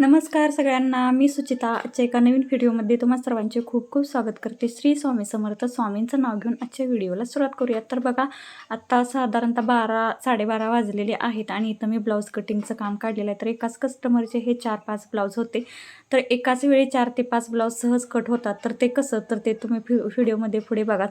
नमस्कार सगळ्यांना मी सुचिता. आजच्या एका नवीन व्हिडिओमध्ये तुम्हा सर्वांचे खूप खूप स्वागत करते. श्री स्वामी समर्थ स्वामींचं नाव घेऊन आजच्या व्हिडिओला सुरुवात करूयात. तर बघा आत्ता साधारणतः बारा साडेबारा वाजलेले आहेत आणि इथं मी ब्लाऊज कटिंगचं काम काढलेलं आहे. तर एकाच कस्टमरचे हे चार पाच ब्लाऊज होते. तर एकाच वेळी चार ते पाच ब्लाऊज सहज कट होतात. तर ते कसं? तर ते तुम्ही फि व्हिडिओमध्ये पुढे बघा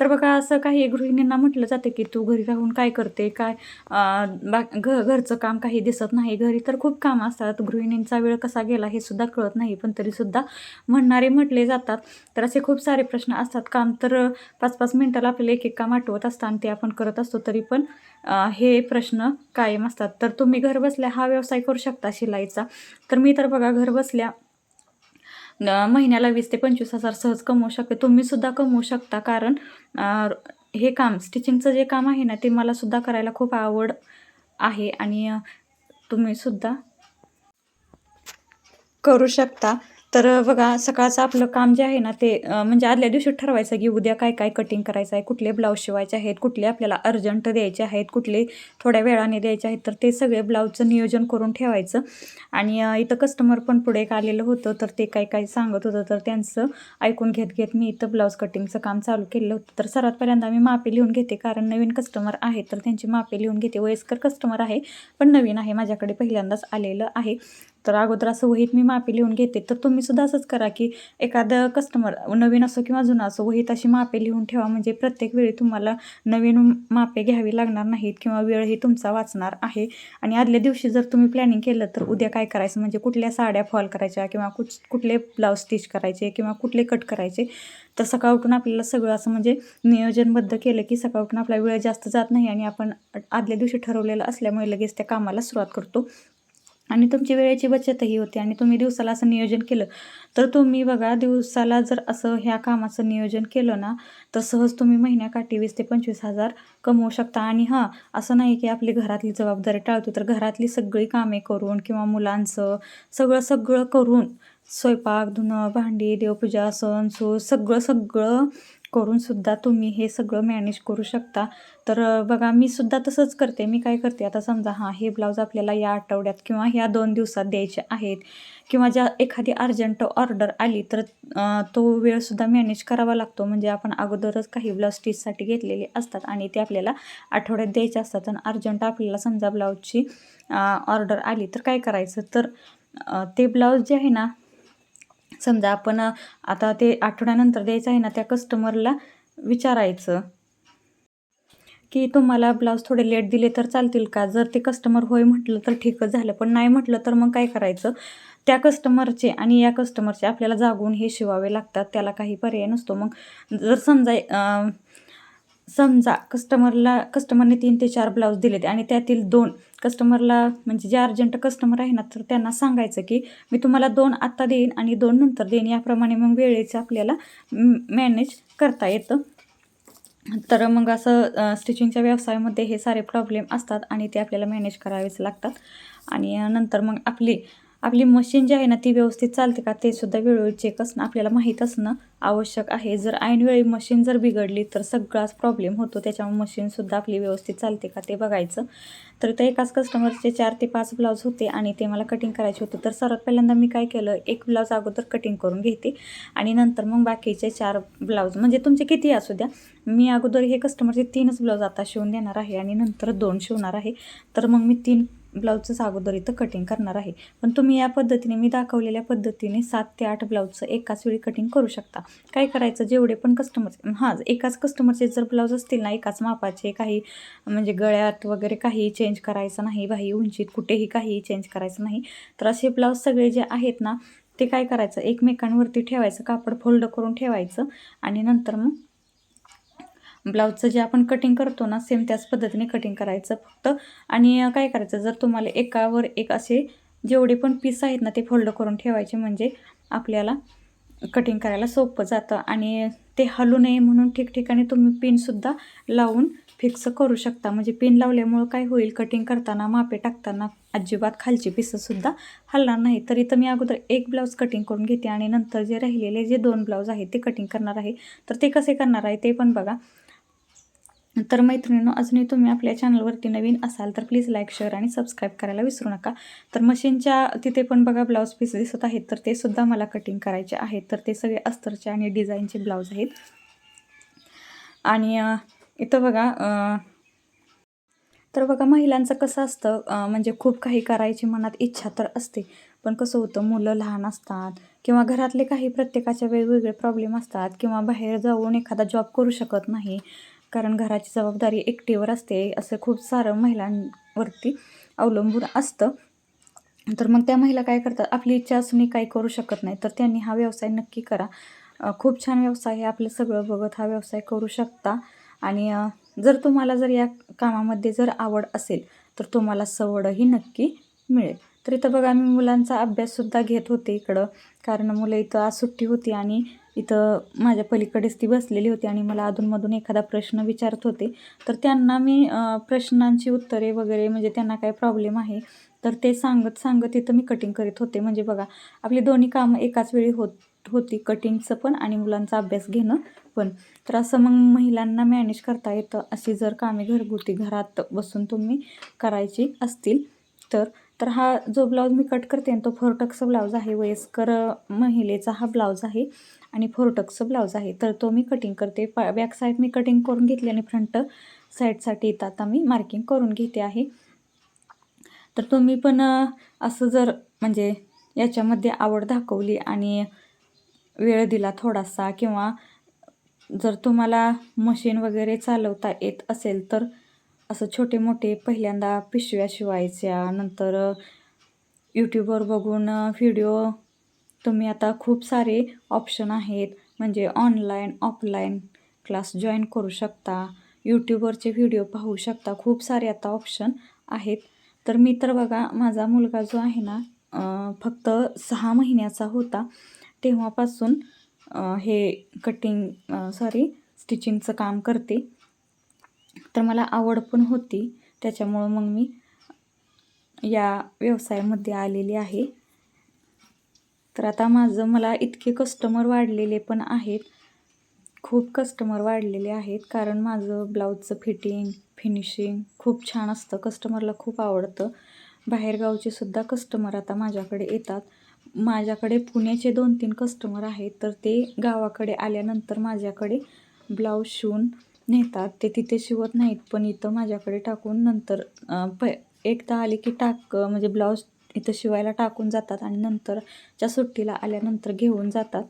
तर बघा असं काही गृहिणींना म्हटलं जातं की तू घरी राहून काय करते? काय बा घ घरचं काम काही दिसत नाही. घरी तर खूप काम असतात. गृहिणींचा वेळ कसा गेला हे सुद्धा कळत नाही. पण तरीसुद्धा म्हणणारे म्हटले जातात. तर असे खूप सारे प्रश्न असतात. काम तर पाच पाच मिनटाला आपल्याला एक एक काम आठवत असतं आणि ते आपण करत असतो. तरी पण हे प्रश्न कायम असतात. तर तुम्ही घर बसल्या हा व्यवसाय करू शकता शिलाईचा. तर मी तर बघा घर बसल्या महिन्याला वीस ते पंचवीस हजार सहज कमवू शकते. तुम्ही सुद्धा कमवू शकता. कारण हे काम स्टिचिंगचं जे काम आहे ना ते मला सुद्धा करायला खूप आवड आहे. आणि तुम्ही सुद्धा करू शकता. तर बघा सकाळचं आपलं काम जे आहे ना ते म्हणजे आदल्या दिवशी ठरवायचं की उद्या काय काय कटिंग करायचं आहे कुठले ब्लाऊज शिवायचे आहेत कुठले आपल्याला अर्जंट द्यायचे आहेत कुठले थोड्या वेळाने द्यायचे आहेत. तर ते सगळे ब्लाऊजचं नियोजन करून ठेवायचं. आणि इथं कस्टमर पण पुढे एक आलेलं होतं तर ते काय काय सांगत होतं. तर त्यांचं ऐकून घेत घेत मी इथं ब्लाऊज कटिंगचं काम चालू केलं होतं. तर सर्वात पहिल्यांदा मी मापे लिहून घेते कारण नवीन कस्टमर आहे तर त्यांची मापे लिहून घेते. वयस्कर कस्टमर आहे पण नवीन आहे माझ्याकडे पहिल्यांदाच आलेलं आहे. तर अगोदर असं वहीत मी मापे लिहून घेते. तर तुम्ही सुद्धा असंच करा की एखादं कस्टमर नवीन असो किंवा जुना असो वहीत अशी मापे लिहून ठेवा. म्हणजे प्रत्येक वेळी तुम्हाला नवीन मापे घ्यावी लागणार नाहीत किंवा वेळही तुमचा वाचणार आहे. आणि आदल्या दिवशी जर तुम्ही प्लॅनिंग केलं तर उद्या काय करायचं? म्हणजे कुठल्या साड्या फॉल करायच्या किंवा कुठ कुठले ब्लाऊज स्टिच करायचे किंवा कुठले कट करायचे? तर सकाळ उठून आपल्याला सगळं असं म्हणजे नियोजनबद्ध केलं की सकाळ उठून आपला वेळ जास्त जात नाही आणि आपण आदल्या दिवशी ठरवलेलं असल्यामुळे लगेच त्या कामाला सुरुवात करतो. आणि तुमची वेळेची बचतही होते आणि तुम्ही दिवसाला असं नियोजन केलं. तर तुम्ही बघा दिवसाला जर असं ह्या कामाचं नियोजन केलं ना तर सहज तुम्ही महिन्याकाठी वीस ते पंचवीस हजार कमवू शकता. आणि हां असं नाही की आपली घरातली जबाबदारी टाळतो तर घरातली सगळी कामे करून किंवा मुलांचं सगळं सगळं करून स्वयंपाक धुणं भांडी देवपूजा सण सू सगळं सगळं करून सुद्धा तुम्ही हे सगळं मॅनेज करू शकता. तर बघा मी सुद्धा तसंच करते. मी काय करते आता समजा हां हे ब्लाऊज आपल्याला या आठवड्यात किंवा ह्या दोन दिवसात द्यायचे आहेत किंवा ज्या एखादी अर्जंट ऑर्डर आली तर तो वेळसुद्धा मॅनेज करावा लागतो. म्हणजे आपण अगोदरच काही ब्लाऊज स्टिचसाठी घेतलेले असतात आणि ते आपल्याला आठवड्यात द्यायचे असतात. आणि अर्जंट आपल्याला समजा ब्लाऊजची ऑर्डर आली तर काय करायचं? तर ते ब्लाऊज जे आहे ना समजा आपण आता ते आठवड्यानंतर द्यायचं आहे ना त्या कस्टमरला विचारायचं की तुम्हाला ब्लाऊज थोडे लेट दिले तर चालतील का? जर ते कस्टमर होय म्हटलं तर ठीकच झालं पण नाही म्हटलं तर मग काय करायचं? त्या कस्टमरचे आणि या कस्टमरचे आपल्याला जागून हे शिवावे लागतात त्याला काही पर्याय नसतो. मग जर समजा समजा कस्टमरला कस्टमरने तीन ते चार ब्लाऊज दिलेत आणि त्यातील दोन कस्टमरला म्हणजे जे अर्जंट कस्टमर आहे ना तर त्यांना सांगायचं की मी तुम्हाला दोन आत्ता देईन आणि दोन नंतर देईन. याप्रमाणे मग वेळेचं आपल्याला मॅनेज करता येतं. तर मग असं स्टिचिंगच्या व्यवसायामध्ये हे सारे प्रॉब्लेम असतात आणि ते आपल्याला मॅनेज करावेच लागतात. आणि नंतर मग आपली आपली मशीन जी आहे ना ती व्यवस्थित चालते का ते सुद्धा वेळोवेळी चेक असणं आपल्याला माहीत असणं आवश्यक आहे. जर ऐनवेळी मशीन जर बिघडली तर सगळाच प्रॉब्लेम होतो. त्याच्यामुळे मशीनसुद्धा आपली व्यवस्थित चालते का ते बघायचं. तर ते एकाच कस्टमरचे चार ते पाच ब्लाऊज होते आणि ते मला कटिंग करायचे होते. तर सर्वात पहिल्यांदा मी काय केलं एक ब्लाऊज अगोदर कटिंग करून घेते आणि नंतर मग बाकीचे चार ब्लाऊज म्हणजे तुमचे किती असू द्या मी अगोदर हे कस्टमरचे तीनच ब्लाऊज आता शिवून देणार आहे आणि नंतर दोन शिवणार आहे. तर मग मी तीन ब्लाऊजचंच अगोदर इथं कटिंग करणार आहे. पण तुम्ही या पद्धतीने मी दाखवलेल्या पद्धतीने सात ते आठ ब्लाऊजचं एकाच वेळी कटिंग करू शकता. काय करायचं? जेवढे पण कस्टमर हां एकाच कस्टमरचे जर ब्लाऊज असतील ना एकाच मापाचे काही म्हणजे गळ्यात वगैरे काही चेंज करायचं नाही बाही उंचीत कुठेही काही चेंज करायचं नाही. तर असे ब्लाऊज सगळे जे आहेत ना ते काय करायचं? एकमेकांवरती ठेवायचं. कापड फोल्ड करून ठेवायचं. आणि नंतर मग ब्लाऊजचं जे आपण कटिंग करतो ना सेम त्याच पद्धतीने कटिंग करायचं फक्त. आणि काय करायचं जर तुम्हाला एकावर एक असे जेवढे पण पीस आहेत ना ते फोल्ड करून ठेवायचे म्हणजे आपल्याला कटिंग करायला सोपं जातं. आणि ते हलू नये म्हणून ठिकठिकाणी तुम्ही पिनसुद्धा लावून फिक्स करू शकता. म्हणजे पिन लावल्यामुळं काय होईल कटिंग करताना मापे टाकताना अजिबात खालची पिसंसुद्धा हलणार नाही. तर इथं मी अगोदर एक ब्लाऊज कटिंग करून घेते आणि नंतर जे राहिलेले जे दोन ब्लाऊज आहेत ते कटिंग करणार आहे. तर ते कसे करणार आहे ते पण बघा. तर मैत्रिणींनो अजूनही तुम्ही आपल्या चॅनलवरती नवीन असाल तर प्लीज लाईक शेअर आणि सबस्क्राईब करायला विसरू नका. तर मशीनच्या तिथे पण बघा ब्लाऊज पीस दिसत आहेत तर ते सुद्धा मला कटिंग करायचे आहेत. तर ते सगळे अस्तरचे आणि डिझाईनचे ब्लाऊज आहेत. आणि इथं बघा अं, तर बघा महिलांचं कसं असतं म्हणजे खूप काही करायची मनात इच्छा तर असते पण कसं होतं मुलं लहान असतात किंवा घरातले काही प्रत्येकाचे वेगवेगळे प्रॉब्लेम असतात किंवा बाहेर जाऊन एखादा जॉब करू शकत नाही कारण घराची जबाबदारी एकटीवर असते असं खूप सारं महिलांवरती अवलंबून असतं. तर मग त्या महिला काय करतात? आपली इच्छा असूनही काही करू शकत नाही तर त्यांनी हा व्यवसाय नक्की करा. खूप छान व्यवसाय आहे. आपलं सगळं बघत हा व्यवसाय करू शकता. आणि जर तुम्हाला जर या कामामध्ये जर आवड असेल तर तुम्हाला सवडही नक्की मिळेल. तर इथं बघा मी मुलांचा अभ्याससुद्धा घेत होते इकडं. कारण मुलं इथं आज सुट्टी होती आणि इथं माझ्या पलीकडेच ती बसलेली होती आणि मला अधूनमधून एखादा प्रश्न विचारत होते. तर त्यांना मी प्रश्नांची उत्तरे वगैरे म्हणजे त्यांना काय प्रॉब्लेम आहे तर ते सांगत सांगत इथं मी कटिंग करीत होते. म्हणजे बघा आपली दोन्ही कामं एकाच वेळी होत होती कटिंगचं पण आणि मुलांचा अभ्यास घेणं पण. तर असं मग महिलांना मॅनेज करता येतं अशी जर कामे घरगुती घरात बसून तुम्ही करायची असतील तर तर हा जो ब्लाऊज मी कट करते तो फोरटक्सचा ब्लाऊज आहे वयस्कर महिलेचा हा ब्लाऊज आहे आणि फोरटक्सचा ब्लाऊज आहे. तर तो मी कटिंग करते. पा बॅक साईड मी कटिंग करून घेतली आणि फ्रंट साईडसाठी इथं आता मी मार्किंग करून घेते आहे. तर तुम्ही पण असं जर म्हणजे याच्यामध्ये आवड दाखवली आणि वेळ दिला थोडासा किंवा जर तुम्हाला मशीन वगैरे चालवता येत असेल तर असं छोटे मोठे पहिल्यांदा पिशव्या शिवायच्या. नंतर यूट्यूबवर बघून व्हिडिओ तुम्ही आता खूप सारे ऑप्शन आहेत. म्हणजे ऑनलाईन ऑफलाईन क्लास जॉईन करू शकता. यूट्यूबवरचे व्हिडिओ पाहू शकता. खूप सारे आता ऑप्शन आहेत. तर मी तर बघा माझा मुलगा जो आहे ना फक्त सहा महिन्याचा होता. तेव्हापासून हे कटिंग सॉरी स्टिचिंगचं काम करते. तर मला आवड पण होती. त्याच्यामुळं मग मी या व्यवसायामध्ये आलेली आहे. तर आता माझं मला इतके कस्टमर वाढलेले पण आहेत. खूप कस्टमर वाढलेले आहेत. कारण माझं ब्लाऊजचं फिटिंग फिनिशिंग खूप छान असतं. कस्टमरला खूप आवडतं. बाहेरगावचे सुद्धा कस्टमर आता माझ्याकडे येतात. माझ्याकडे पुण्याचे दोन तीन कस्टमर आहेत. तर ते गावाकडे आल्यानंतर माझ्याकडे ब्लाऊज शिवून नेतात ते तिथे शिवत नाहीत पण इथं माझ्याकडे टाकून नंतर प एकदा आले की टाक म्हणजे ब्लाऊज इथं शिवायला टाकून जातात आणि नंतरच्या सुट्टीला आल्यानंतर घेऊन जातात.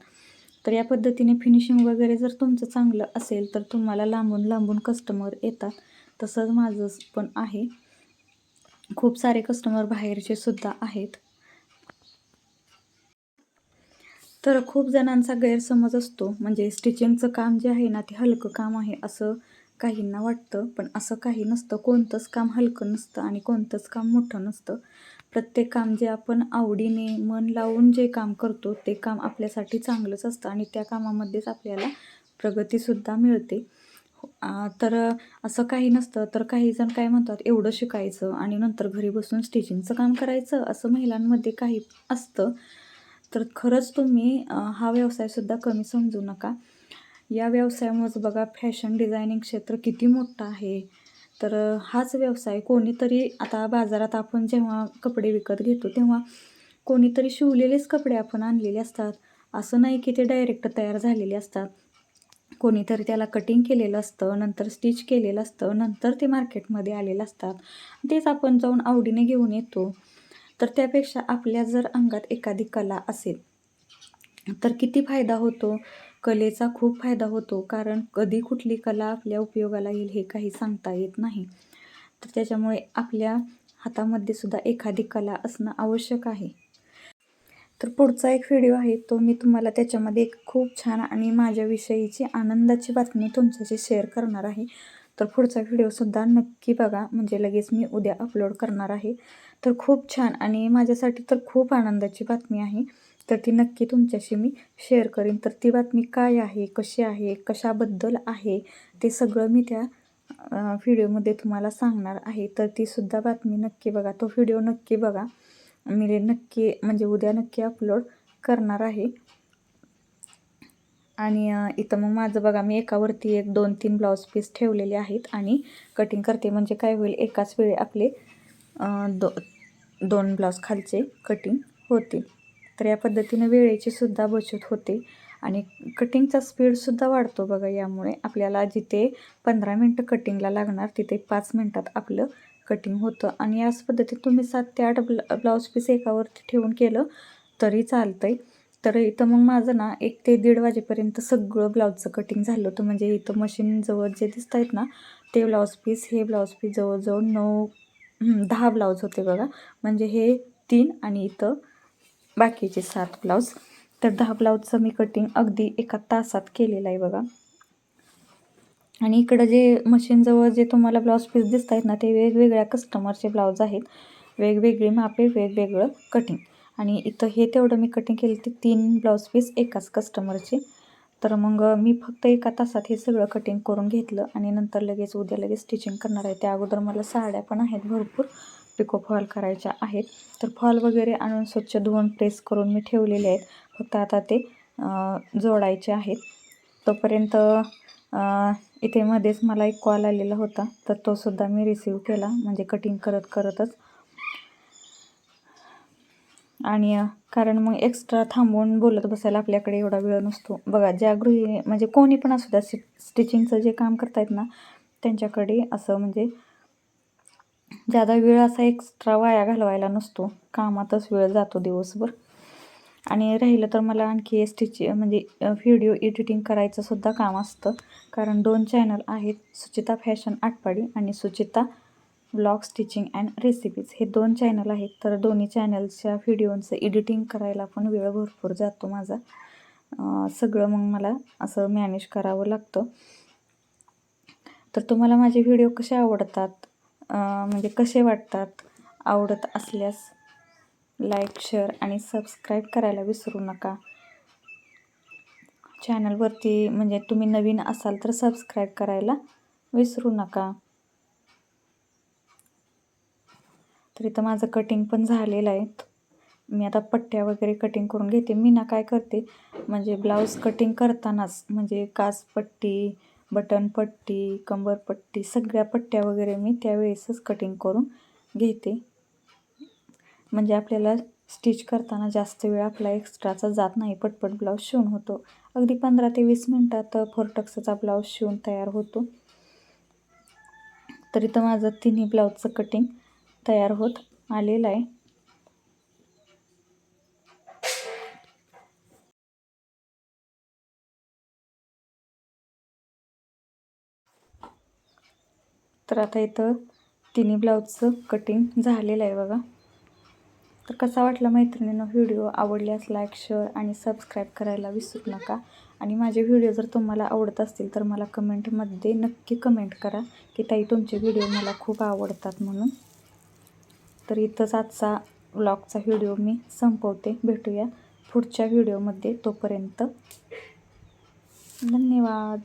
तर या पद्धतीने फिनिशिंग वगैरे जर तुमचं चांगलं असेल तर तुम्हाला लांबून लांबून कस्टमर येतात. तसंच माझं पण आहे. खूप सारे कस्टमर बाहेरचे सुद्धा आहेत. तर खूप जणांचा गैरसमज असतो. म्हणजे स्टिचिंगचं काम जे आहे ना ते हलकं काम आहे असं काहींना वाटतं. पण असं काही नसतं. कोणतंच काम हलकं नसतं आणि कोणतंच काम मोठं नसतं. प्रत्येक काम जे आपण आवडीने मन लावून जे काम करतो ते काम आपल्यासाठी चांगलंच असतं आणि त्या कामामध्येच आपल्याला प्रगतीसुद्धा मिळते. तर असं काही नसतं. तर काही जण काय म्हणतात एवढं शिकायचं आणि नंतर घरी बसून स्टिचिंगचं काम करायचं? असं महिलांमध्ये काही असतं. तर खरंच तुम्ही हा व्यवसायसुद्धा कमी समजू नका. या व्यवसायामुळेच बघा फॅशन डिझायनिंग क्षेत्र किती मोठं आहे. तर हाच व्यवसाय कोणीतरी आता बाजारात आपण जेव्हा कपडे विकत घेतो तेव्हा कोणीतरी शिवलेलेच कपडे आपण आणलेले असतात. असं नाही की ते डायरेक्ट तयार झालेले असतात. कोणीतरी त्याला कटिंग केलेलं असतं नंतर स्टिच केलेलं असतं नंतर ते मार्केटमध्ये आलेलं असतात. तेच आपण जाऊन आवडीने घेऊन येतो. तर त्यापेक्षा आपल्या जर अंगात एखादी कला असेल तर किती फायदा होतो? कलेचा खूप फायदा होतो कारण कधी कुठली कला आपल्या उपयोगाला येईल हे काही सांगता येत नाही. तर त्याच्यामुळे आपल्या हातामध्ये सुद्धा एखादी कला असणं आवश्यक आहे. तर पुढचा एक व्हिडिओ आहे तो मी तुम्हाला त्याच्यामध्ये एक खूप छान आणि माझ्याविषयीची आनंदाची बातमी तुमच्याशी शेअर करणार आहे. तर पुढचा व्हिडिओसुद्धा नक्की बघा म्हणजे लगेच मी उद्या अपलोड करणार आहे. तर खूप छान. आणि माझ्यासाठी तर खूप आनंदाची बातमी आहे. तर ती नक्की तुमच्याशी मी शेअर करेन. तर ती बातमी काय आहे कशी आहे कशाबद्दल आहे ते सगळं मी त्या व्हिडिओमध्ये तुम्हाला सांगणार आहे. तर तीसुद्धा बातमी नक्की बघा. तो व्हिडिओ नक्की बघा. मी नक्की म्हणजे उद्या नक्की अपलोड करणार आहे. आणि इथं मग माझं बघा मी एकावरती एक दोन तीन ब्लाऊज पीस ठेवलेले आहेत. आणि कटिंग करते. म्हणजे काय होईल एकाच वेळी आपले दो दोन ब्लाऊज खालचे कटिंग होतील तर या पद्धतीनं वेळेची सुद्धा बचत होते आणि कटिंगचा स्पीडसुद्धा वाढतो बघा यामुळे आपल्याला जिथे पंधरा मिनटं कटिंगला लागणार तिथे पाच मिनटात आपलं कटिंग होतं. आणि याच पद्धतीत तुम्ही सात ते आठ ब्ला ब्लाऊज पीस एकावरती ठेवून केलं तरी चालतं आहे तर इथं मग माझं ना एक ते दीड वाजेपर्यंत सगळं ब्लाऊजचं कटिंग झालं होतं. म्हणजे इथं मशीनजवळ जे दिसत आहेत ना ते ब्लाऊज पीस हे ब्लाऊज पीस जवळजवळ नऊ दहा ब्लाऊज होते बघा. म्हणजे हे तीन आणि इथं बाकीचे सात ब्लाऊज. तर दहा ब्लाऊजचं मी कटिंग अगदी एका तासात केलेलं आहे बघा. आणि इकडं जे मशीनजवळ जे तुम्हाला ब्लाऊज पीस दिसत आहेत ना ते वेगवेगळ्या कस्टमरचे ब्लाऊज आहेत. वेगवेगळी मापे वेगवेगळं कटिंग आणि इथं हे तेवढं मी कटिंग केलं ते तीन ब्लाऊज पीस एकाच कस्टमरचे तर मग मी फक्त एका तासात हे सगळं कटिंग करून घेतलं आणि नंतर लगेच उद्या लगेच स्टिचिंग करणार आहे. त्या अगोदर मला साड्या पण आहेत भरपूर पिको फॉल करायच्या आहेत. तर फॉल वगैरे आणून स्वच्छ धुवून प्रेस करून मी ठेवलेले आहेत. फक्त आता ते जोडायचे आहेत. तोपर्यंत इथे मध्येच मला एक कॉल आलेला होता. तर तो सुद्धा मी रिसीव केला. म्हणजे कटिंग करत करतच आणि कारण मग एक्स्ट्रा थांबवून बोलत बसायला आपल्याकडे एवढा वेळ नसतो. बघा ज्या गृहिणी म्हणजे कोणी पण असू द्या स्टि स्टिचिंगचं जे काम करतायत ना त्यांच्याकडे असं म्हणजे ज्यादा वेळ असा एक्स्ट्रा वाया घालवायला नसतो. कामातच वेळ जातो दिवसभर. आणि राहिलं तर मला आणखी स्टिच म्हणजे व्हिडिओ एडिटिंग करायचंसुद्धा काम असतं. कारण दोन चॅनल आहेत सुचिता फॅशन आटपाडी आणि Suchita blog stitching and recipes हे दोन चॅनल आहेत. तर दोन्ही चॅनलच्या व्हिडिओंचं एडिटिंग करायला पण वेळ भरपूर जातो माझा. सगळं मग मला असं मॅनेज करावं लागतं. तर तुम्हाला माझे व्हिडिओ कसे आवडतात? म्हणजे कसे वाटतात? आवडत असल्यास लाईक शेअर आणि सबस्क्राईब करायला विसरू नका. चॅनलवरती म्हणजे तुम्ही नवीन असाल तर सबस्क्राईब करायला विसरू नका. तर इथं माझं कटिंग पण झालेलं आहे. मी आता पट्ट्या वगैरे कटिंग करून घेते. मी ना काय करते म्हणजे ब्लाऊज कटिंग करतानाच म्हणजे कासपट्टी बटनपट्टी कंबरपट्टी सगळ्या पट्ट्या वगैरे मी त्यावेळेसच कटिंग करून घेते. म्हणजे आपल्याला स्टिच करताना जास्त वेळ आपला एक्स्ट्राचा जात नाही. पटपट ब्लाऊज शिवून होतो. अगदी पंधरा ते वीस मिनटात फोरटक्सचा ब्लाऊज शिवून तयार होतो. तर इथं माझं तिन्ही ब्लाऊजचं कटिंग तयार होत आलेला आहे. तर आता इथं तिन्ही ब्लाऊजचं कटिंग झालेलं आहे बघा. तर कसा वाटला मैत्रिणीनं व्हिडिओ? आवडल्यास लाईक शेअर आणि सबस्क्राईब करायला विसरू नका. आणि माझे व्हिडिओ जर तुम्हाला आवडत असतील तर मला कमेंटमध्ये नक्की कमेंट करा की ताई तुमचे व्हिडिओ मला खूप आवडतात म्हणून. तर इथंच आजचा ब्लॉगचा व्हिडिओ मी संपवते. भेटूया पुढच्या व्हिडिओमध्ये तोपर्यंत. धन्यवाद.